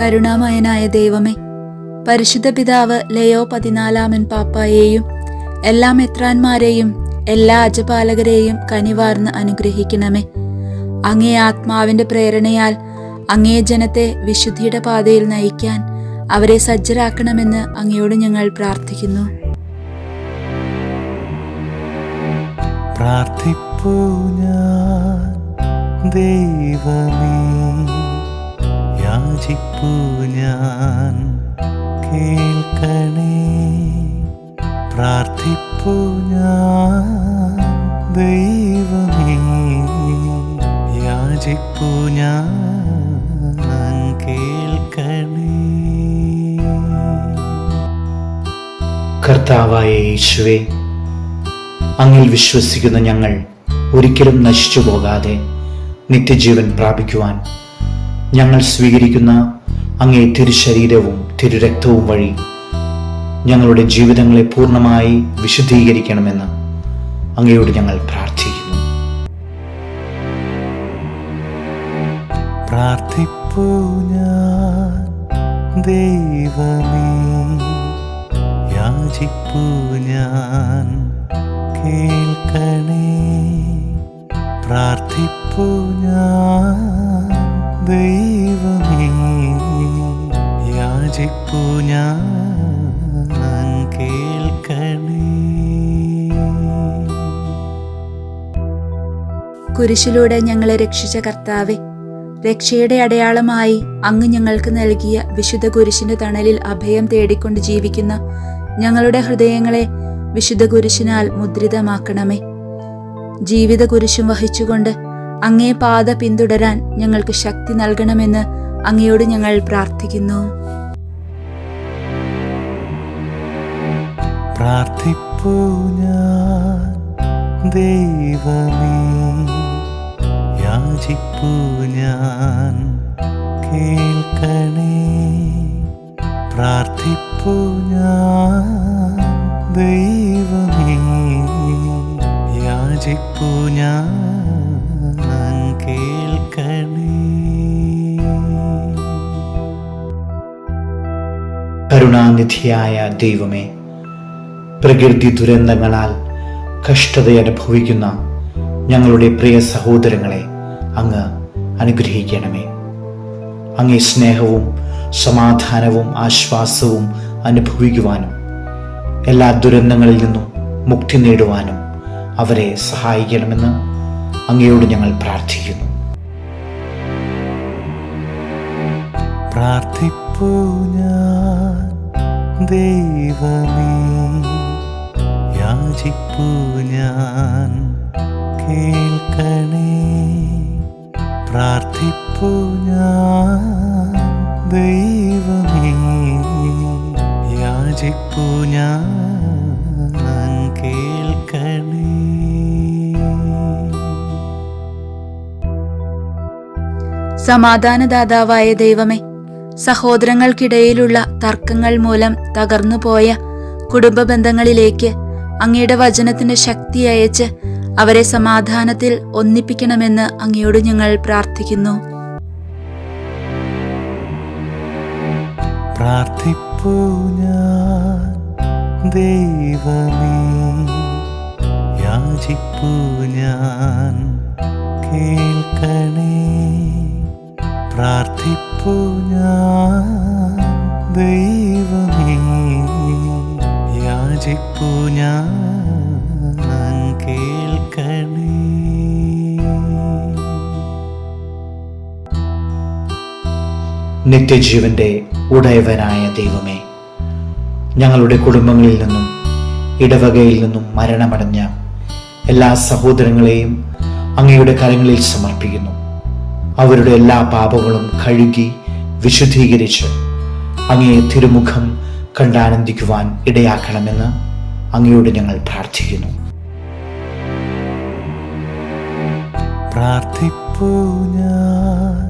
കരുണാമയനായ ദൈവമേ പരിശുദ്ധ പിതാവ് ലയോ പതിനാലാമൻ പാപ്പായെയും എല്ലാ മെത്രാന്മാരെയും എല്ലാ അജപാലകരെയും കനിവാർന്ന് അനുഗ്രഹിക്കണമേ. അങ്ങേ ആത്മാവിന്റെ പ്രേരണയാൽ അങ്ങേ ജനത്തെ വിശുദ്ധിയുടെ പാതയിൽ നയിക്കാൻ അവരെ സജ്ജരാക്കണമെന്ന് അങ്ങയോട് ഞങ്ങൾ പ്രാർത്ഥിക്കുന്നു. ഞാൻ ദൈവമേ. യാചിപ്പൂ ഞാൻ. കേൾക്കണേ പ്രാർത്ഥിപ്പൂ ഞാൻ. ദൈവമേ യാചിപ്പൂ ഞാൻ. കർത്താവായ യേശുവേ അങ്ങിൽ വിശ്വസിക്കുന്ന ഞങ്ങൾ ഒരിക്കലും നശിച്ചു പോകാതെ നിത്യജീവൻ പ്രാപിക്കുവാൻ ഞങ്ങൾ സ്വീകരിക്കുന്ന അങ്ങേ തിരുശരീരവും തിരുരക്തവും വഴി ഞങ്ങളുടെ ജീവിതങ്ങളെ പൂർണമായി വിശുദ്ധീകരിക്കണമെന്ന് അങ്ങയോട് ഞങ്ങൾ പ്രാർത്ഥിക്കുന്നു. പ്രാർത്ഥിപ്പൂ ഞാൻ ഞാൻ കേൾക്കണേ. കുരിശിലൂടെ ഞങ്ങളെ രക്ഷിച്ച കർത്താവെ രക്ഷയുടെ അടയാളമായി അങ്ങ് ഞങ്ങൾക്ക് നൽകിയ വിശുദ്ധ കുരിശിന്റെ തണലിൽ അഭയം തേടിക്കൊണ്ട് ജീവിക്കുന്ന ഞങ്ങളുടെ ഹൃദയങ്ങളെ വിശുദ്ധ കുരിശിനാൽ മുദ്രിതമാക്കണമേ. ജീവിത കുരിശും വഹിച്ചുകൊണ്ട് അങ്ങേ പാത പിന്തുടരാൻ ഞങ്ങൾക്ക് ശക്തി നൽകണമെന്ന് അങ്ങയോട് ഞങ്ങൾ പ്രാർത്ഥിക്കുന്നു. പ്രാർത്ഥിപ്പൂ ഞാൻ ദൈവമേ. യാചിപ്പൂ ഞാൻ. കേൾക്കണേ പ്രാർത്ഥിപ്പൂ ഞാൻ. ദൈവമേ യാചിപ്പൂ ഞാൻ. കരുണാനിധിയായ ദൈവമേ പ്രകൃതി ദുരന്തങ്ങളാൽ കഷ്ടത അനുഭവിക്കുന്ന ഞങ്ങളുടെ പ്രിയ സഹോദരങ്ങളെ അങ്ങ് അനുഗ്രഹിക്കണമേ. അങ്ങേ സ്നേഹവും സമാധാനവും ആശ്വാസവും അനുഭവിക്കുവാനും എല്ലാ ദുരന്തങ്ങളിൽ നിന്നും മുക്തി നേടുവാനും അവരെ സഹായിക്കണമെന്ന് അങ്ങയോട് ഞങ്ങൾ പ്രാർത്ഥിക്കുന്നു. പ്രാർത്ഥിപ്പൂ ഞാൻ കേൾക്കണേ. പ്രാർത്ഥിപ്പൂ ഞാൻ ദൈവമേ. യാചിപ്പൂ ഞാൻ കേൾക്കണേ. സമാധാനദാതാവായ ദൈവമേ സഹോദരങ്ങൾക്കിടയിലുള്ള തർക്കങ്ങൾ മൂലം തകർന്നുപോയ കുടുംബ ബന്ധങ്ങളിലേക്ക് അങ്ങയുടെ വചനത്തിന്റെ ശക്തി അയച്ച് അവരെ സമാധാനത്തിൽ ഒന്നിപ്പിക്കണമെന്ന് അങ്ങയോട് ഞങ്ങൾ പ്രാർത്ഥിക്കുന്നു. പ്രാർത്ഥിപ്പൂ ഞാൻ ദൈവമേ യാചിപ്പൂ ഞാൻ കേൾക്കണേ. നിത്യജീവന്റെ ഉടയവനായ ദൈവമേ ഞങ്ങളുടെ കുടുംബങ്ങളിൽ നിന്നും ഇടവകയിൽ നിന്നും മരണമടഞ്ഞ എല്ലാ സഹോദരങ്ങളെയും അങ്ങയുടെ കരങ്ങളിൽ സമർപ്പിക്കുന്നു. അവരുടെ എല്ലാ പാപങ്ങളും കഴുകി വിശുദ്ധീകരിച്ച് അങ്ങയെ തിരുമുഖം കണ്ടാനന്ദിക്കുവാൻ ഇടയാക്കണമെന്ന് അങ്ങയോട് ഞങ്ങൾ പ്രാർത്ഥിക്കുന്നു. പ്രാർത്ഥിപ്പൂ ഞാൻ.